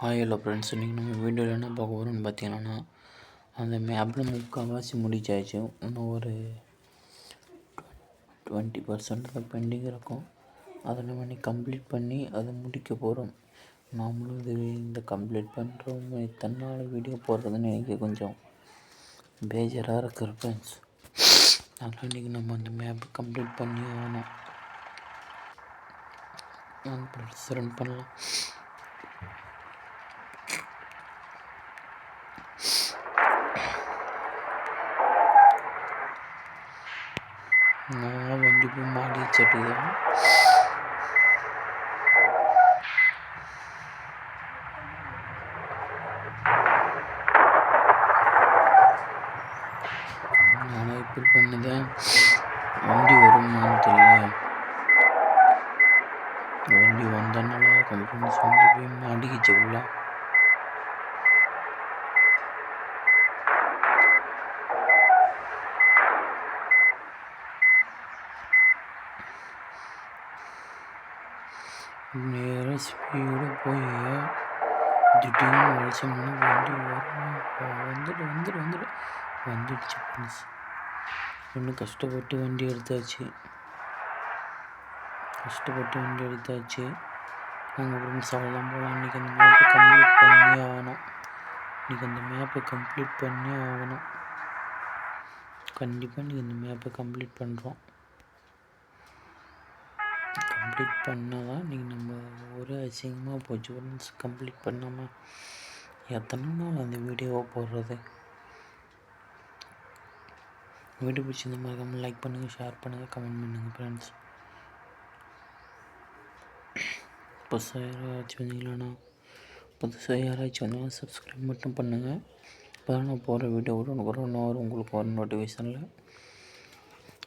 Hi hello friends இன்றைக்கி நம்ம வீடியோவில் என்ன பார்க்க போகிறோம்னு பார்த்தீங்கன்னா அந்த மேப்பில் முக்கால்வாசி முடிச்சாச்சு இன்னும் ஒரு டுவெண்ட்டி பர்சன்ட் தான் பெண்டிங் இருக்கும். அதை நம்ம இன்னைக்கு கம்ப்ளீட் பண்ணி அதை முடிக்க போகிறோம் நாமளும் இது இந்த கம்ப்ளீட் பண்ணுறோம் இத்தனை நாள் வீடியோ போடுறதுன்னு எனக்கு கொஞ்சம் பேஜராக இருக்கிற ஃப்ரெண்ட்ஸ் அதனால் இன்றைக்கி நம்ம அந்த மேப் கம்ப்ளீட் பண்ணி ஆகணும். ஃப்ரெண்ட்ஸ் ரன் பண்ணலாம் நான் வண்டி செட்டு மாடி வச்சுட்டுதான் இப்படி பண்ணுதேன் வண்டி வருமான்னு தெரியல. வண்டி வந்தால் நல்லா இருக்கும் ஃப்ரெண்ட்ஸ் வண்டி போய் மாடிக்கிச்சு உள்ள. நேராக ஸ்பீடாக போய் திடீர்னு வலிச்சோம்னா வண்டி வரும் வந்துட்டு வந்துட்டு வந்துட்டு வந்துடுச்சு ஃப்ரெண்ட்ஸ் இன்னும் கஷ்டப்பட்டு வண்டி எடுத்தாச்சு. கஷ்டப்பட்டு வண்டி எடுத்தாச்சு. நாங்கள் ஃப்ரெண்ட்ஸ் அவ்வளோதான் போகலாம் இன்றைக்கி அந்த மேப்பை கம்ப்ளீட் பண்ணி ஆகணும். இன்றைக்கி அந்த மேப்பை கம்ப்ளீட் பண்ணி ஆகணும். கண்டிப்பாக இன்றைக்கி இந்த மேப்பை கம்ப்ளீட் பண்ணுறோம் கம்ப்ளீட் பண்ணால் தான் நீங்கள் நம்ம ஒரு அசிங்கமாக போச்சு. ஃப்ரெண்ட்ஸ் கம்ப்ளீட் பண்ணாமல் எத்தனை நாள் அந்த வீடியோவை போடுறது? வீடியோ பிடிச்சிருந்த மறக்காமல் லைக் பண்ணுங்கள் ஷேர் பண்ணுங்கள் கமெண்ட் பண்ணுங்கள் ஃப்ரெண்ட்ஸ் புதுசாக யாராச்சும் வந்தீங்களாண்ணா புதுசாக யாராச்சும் வந்தீங்கன்னா சப்ஸ்கிரைப் மட்டும் பண்ணுங்கள் இப்போ தான் நான் போகிற வீடியோ உடனே உடனே வரும் உங்களுக்கு ஒரு நோட்டிஃபிகேஷனில்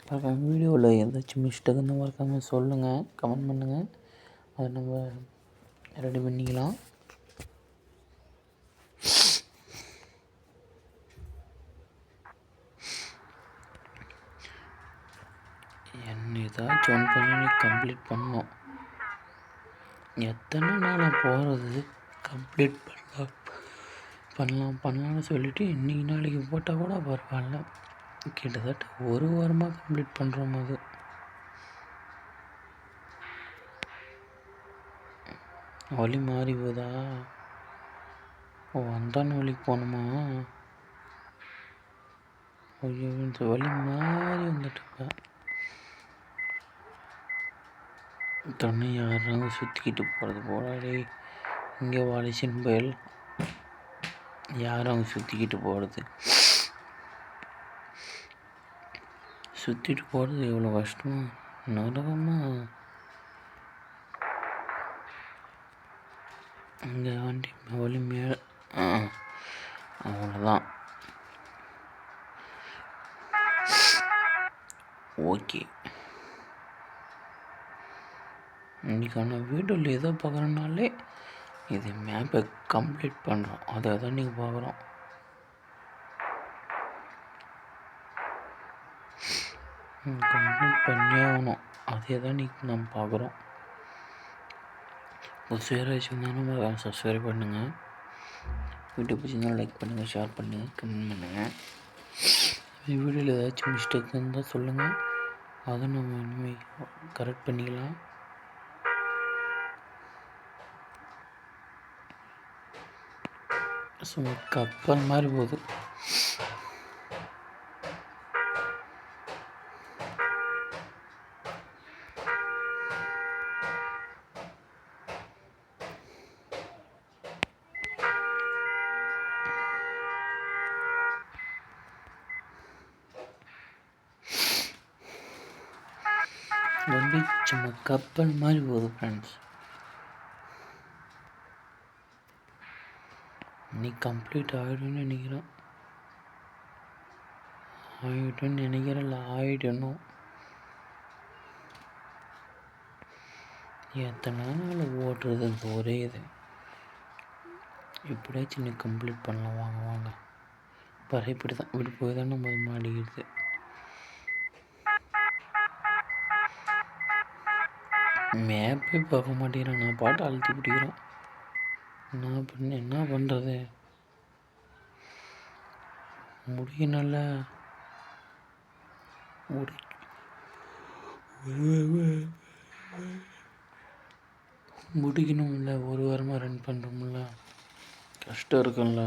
மறக்காம வீடியோவில் ஏதாச்சும் மிஸ்டேக் இருந்தால் மறக்காமல் சொல்லுங்கள் கமெண்ட் பண்ணுங்கள் அதை நம்ம ரெடி பண்ணிக்கலாம். என்ன ஏதாச்சும் ஒன் பண்ணி கம்ப்ளீட் பண்ணோம். எத்தனை நாளாக போகிறது கம்ப்ளீட் பண்ணலாம் பண்ணலாம் பண்ணலாம்னு சொல்லிவிட்டு இன்றைக்கி நாளைக்கு போட்டால் கூட பரவாயில்ல. கிட்டத்தட்ட ஒரு வாரமாக கம்ப்ளீட் பண்ணுறோம் அது வழி மாறி போதா? ஓ அந்தான வழிக்கு போகணுமா? ஐயோ இந்த வழி மாறி வந்துட்டுருப்பேன் தண்ணி யாராவது சுற்றிக்கிட்டு போகிறது போடாடே இங்கே வாலிசின் புயல் யாரும் அவங்க சுற்றிக்கிட்டு போகிறது சுற்றிட்டு போகிறது எவ்வளோ கஷ்டமா? நரகமாக இங்கே வண்டி வழி அவ்வளோதான் ஓகே. இன்றைக்கான வீடியோவில் எதோ பார்க்குறனாலே இது மேப்பை கம்ப்ளீட் பண்ணுறோம் அதை தான் நீங்கள் பார்க்குறோம். கம்ப்ளீட் பண்ணியே ஆகணும். அதே தான் நீங்கள் நம்ம பார்க்குறோம் புதுசாக வச்சுருந்தாலும் நம்ம சப்ஸ்கிரைப் பண்ணுங்கள் வீடியோ பிடிச்சிருந்தாலும் லைக் பண்ணுங்கள் ஷேர் பண்ணுங்கள் கமெண்ட் பண்ணுங்கள் வீடியோவில் ஏதாச்சும் மிஸ்டேக் இருந்தால் சொல்லுங்கள் அதை நம்ம இனிமேல் கரெக்ட் பண்ணிக்கலாம். சும்மா கப்பல் மாதிரி போகுது. சும்மா கப்பல் மாதிரி போகுது ஃப்ரெண்ட்ஸ் இன்னைக்கு கம்ப்ளீட் ஆகிடும்னு நினைக்கிறேன். ஆகிடும்னு நினைக்கிறேன் இல்லை ஆகிடணும் எத்தனை நாள் ஓட்டுறது இந்த ஒரே இது? எப்படியாச்சும் இன்னைக்கு கம்ப்ளீட் பண்ணலாம். வாங்க வாங்க. பறை இப்படி தான் இப்படி போய் தான் நம்ம மாடிக்கிறது மேப்பே பார்க்க மாட்டேங்கிறேன் நான் பாட்டு அழுத்தி பிடிக்கிறேன் நான் பண்ண என்ன பண்ணுறது முடியணும்ல. முடி முடிக்கணும்ல. ஒரு வாரமாக ரன் பண்ணுறோம்ல கஷ்டம் இருக்கும்ல.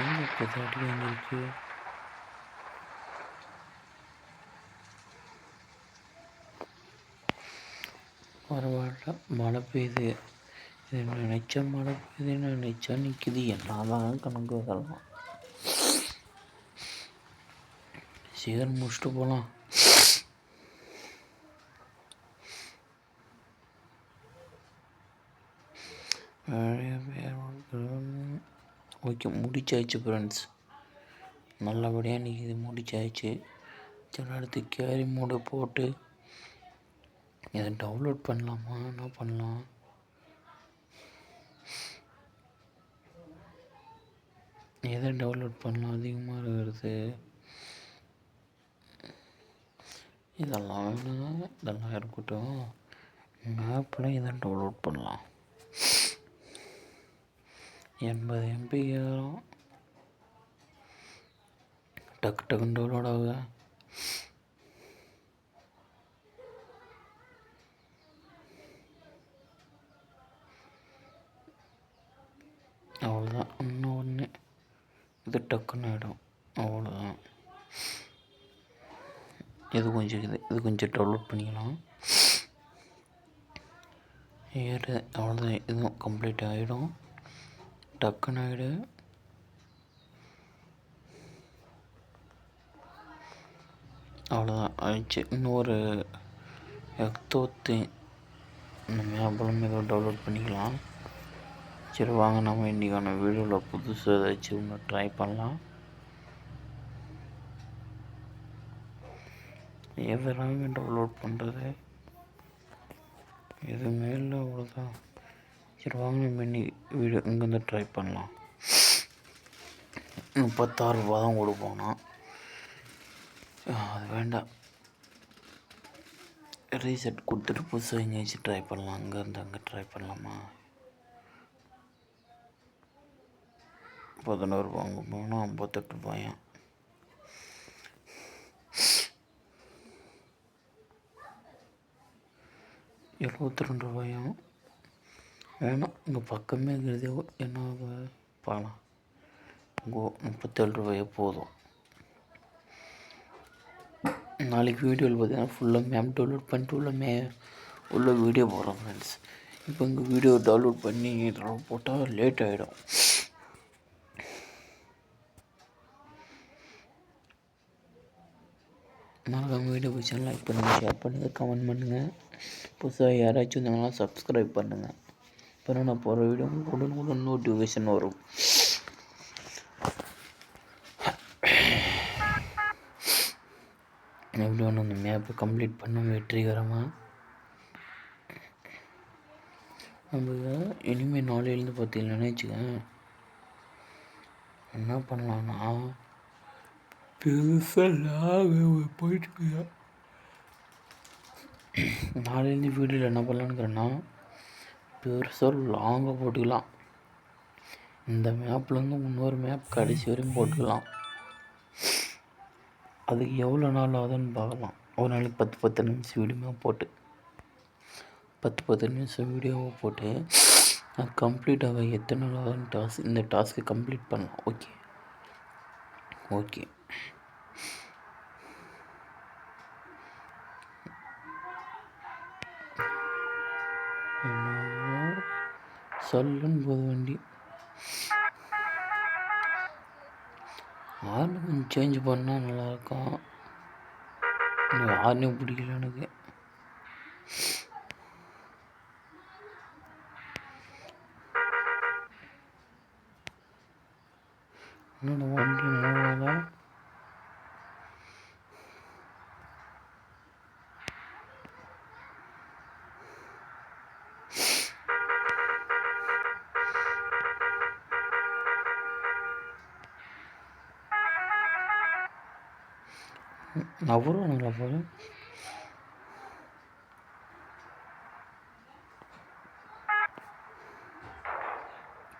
எங்கே இப்போ தாட்டி வந்துருக்கு பரவாயில்ல. மழை பெய்யுது. இது நினச்சா மழை பெய்யுது நினச்சா நிற்கிது என்னதான் கணக்கு வரலாம் சீக்கிரம் முடிச்சுட்டு போகலாம் ஓகே முடிச்சாச்சு ஃப்ரெண்ட்ஸ் நல்லபடியாக நிற்கிது முடிச்சாச்சு. சில அடுத்து கேரி மூடை போட்டு இதை டவுன்லோட் பண்ணலாமா? என்ன பண்ணலாம்? எதை டவுன்லோட் பண்ணலாம்? அதிகமாக இருக்கிறது. இதெல்லாம் வேணாம் இதெல்லாம் இருக்கட்டும். மேப்பில் இதை டவுன்லோட் பண்ணலாம். எண்பது எம்பி ஏறும். டக்கு டக்குன்னு டவுன்லோட் ஆகுது? அவ்வளோதான் இன்னும் ஒன்று இது டக்குன்னு ஆகிடும் அவ்வளோதான் இது கொஞ்சம் இது இது கொஞ்சம் டவுன்லோட் பண்ணிக்கலாம். ஏறு அவ்வளோதான் இதுவும் கம்ப்ளீட் ஆகிடும் டக்குன்னு ஆகிடு அவ்வளோதான் ஆயிடுச்சு. இன்னொரு எக்தோத்து. இந்த மேப்பெல்லாம் ஏதோ டவுன்லோட் பண்ணிக்கலாம். சரி வாங்க நம்ம இன்றைக்கான வீடியோவில் புதுசாக ஏதாச்சும் ஒன்று ட்ரை பண்ணலாம். எதெல்லாம் டவுன்லோட் பண்ணுறது எதுவுமே இல்லை அவ்வளோதான் சரி வாங்க நம்ம இன்னைக்கு வீடியோ இங்கேருந்து ட்ரை பண்ணலாம். முப்பத்தாறு ரூபா தான் கொடுப்போம் அது வேண்டாம். ரீசெட் கொடுத்துட்டு புதுசாக எங்கேயாச்சும் ட்ரை பண்ணலாம். அங்கேருந்து அங்கே ட்ரை பண்ணலாமா? பதினோரு வாங்க போனால் ஐம்பத்தெட்டு ரூபாயாம் எழுபத்தி ரெண்டு ரூபாயும் வேணாம் இங்கே பக்கமே இருக்கிறதே என்ன பணம். இங்கோ முப்பத்தேழு ரூபாயே போதும். நாளைக்கு வீடியோவில் பார்த்தீங்கன்னா ஃபுல்லாக மேம் டவுன்லோட் பண்ணிட்டு உள்ள மே உள்ள வீடியோ போடுறோம் ஃப்ரெண்ட்ஸ் இப்போ இங்கே வீடியோ டவுன்லோட் பண்ணி போட்டால் லேட் ஆகிடும் மறக்காம வீடியோ பிடிச்சா லைக் பண்ணுங்கள் ஷேர் பண்ணுங்கள் கமெண்ட் பண்ணுங்கள் புதுசாக யாராச்சும் வந்தாங்கன்னா சப்ஸ்கிரைப் பண்ணுங்கள் இப்போ நான் போகிற வீடியோ உடனே உடனே நோட்டிஃபிகேஷன் வரும். எப்படி ஒன்று அந்த மேப்பை கம்ப்ளீட் பண்ண வெற்றிகரமாக நம்ம இனிமேல் நாளையிலேருந்து பார்த்தீங்கன்னா வச்சுக்கேன் என்ன பண்ணலான்னா பெருசாக போயிட்டு நாளையிலேருந்து வீடியோவில் என்ன பண்ணலான்னுக்கிறேன்னா பெருசாக லாங்காக போட்டுக்கலாம். இந்த மேப்லேருந்து இன்னொரு மேப் கடைசி வரையும் போட்டுக்கலாம். அதுக்கு எவ்வளோ நாள் ஆகுதுன்னு பார்க்கலாம். ஒரு நாளைக்கு பத்து பத்து நிமிஷம் வீடியோ போட்டு. பத்து பத்து நிமிஷம் வீடியோவை போட்டு அது கம்ப்ளீட் ஆக எத்தனை நாள் ஆகுதுன்னு டாஸ்க் இந்த டாஸ்க்கு கம்ப்ளீட் பண்ணலாம். ஓகே ஓகே சொல்லுன்னு போது வண்டி. ஆர்னு கொஞ்சம் சேஞ்ச் பண்ணால் நல்லாயிருக்கும். ஆர்னே பிடிக்கல எனக்கு. నవ్వరు అని నవ్వరు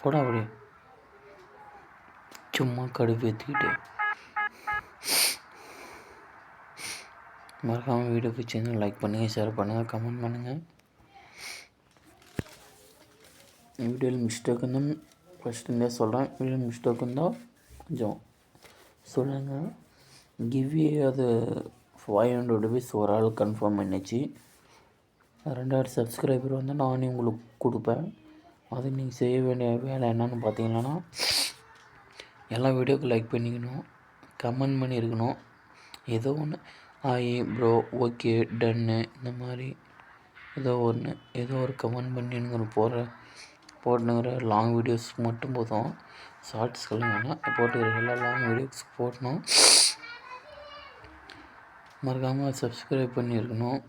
போடா. அப்படி சும்மா கடுப்பு ஏற்றிக்கிட்டு மறக்காமல் வீடியோ சேர்ந்து லைக் பண்ணுங்கள் ஷேர் பண்ணுங்கள் கமெண்ட் பண்ணுங்கள் வீடியோவில் மிஸ்டேக் இருந்தால் ஃபஸ்ட்டு இருந்தே சொல்கிறேன் வீடியோ மிஸ்டேக் இருந்தால் கொஞ்சம் சொல்லுங்கள் கிவி அது ஃபைவ் ஹண்ட்ரட் ருபீஸ் ஒரு ஆள் கன்ஃபார்ம் பண்ணிச்சு. ரெண்டாயிரம் சப்ஸ்கிரைபர் வந்து நானே உங்களுக்கு கொடுப்பேன். அது நீங்கள் செய்ய வேண்டிய வேலை என்னன்னு பார்த்தீங்கன்னா எல்லா வீடியோக்கு லைக் பண்ணிக்கணும் கமெண்ட் பண்ணியிருக்கணும் ஏதோ ஒன்று ஆயி ப்ரோ ஓகே டன்னு இந்த மாதிரி ஏதோ ஒன்று ஏதோ ஒரு கமெண்ட் பண்ணிங்கிற போகிற போட்டுங்கிற லாங் வீடியோஸ் மட்டும் போதும். ஷார்ட்ஸ்க்கெல்லாம் வேணாம் போட்டுக்கிற எல்லா லாங் வீடியோஸ் போடணும். மறக்காமல் சப்ஸ்கிரைப் பண்ணியிருக்கணும்.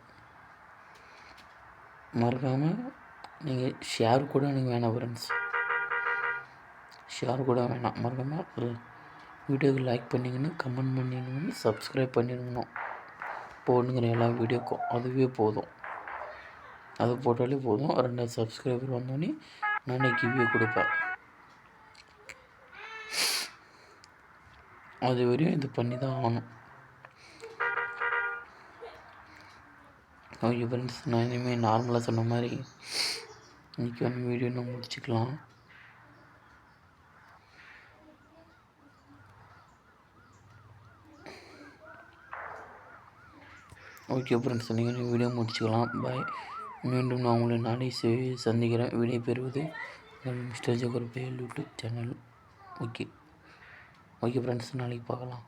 மறக்காமல் நீங்கள் ஷேர் கூட எனக்கு வேணாம் ஃப்ரெண்ட்ஸ் ஷேர் கூட வேணாம். மறக்காமல் வீடியோக்கு லைக் பண்ணிங்கன்னு கமெண்ட் பண்ணிங்கன்னு சப்ஸ்கிரைப் பண்ணிருக்கணும். போடணுங்கிற எல்லா வீடியோக்கும். அதுவே போதும். அது போட்டாலே போதும். ரெண்டாயிரம் சப்ஸ்கிரைபர் வந்தோடனே நானே கிவியை கொடுப்பேன். அது வரையும் இது பண்ணி தான் ஆகணும். ஓகே ஃப்ரெண்ட்ஸ் நான் இனிமேல் நார்மலாக சொன்ன மாதிரி இன்றைக்கி வந்து வீடியோ நம்ம முடிச்சுக்கலாம். ஓகே ஃப்ரெண்ட்ஸ் நீங்கள் வீடியோ முடிச்சுக்கலாம். பாய் மீண்டும் நான் உங்களை நாளை சந்திக்கிறேன். விடை பெறுவது mister joker pay YouTube channel okay okay friends நாளைக்கு பார்க்கலாம்.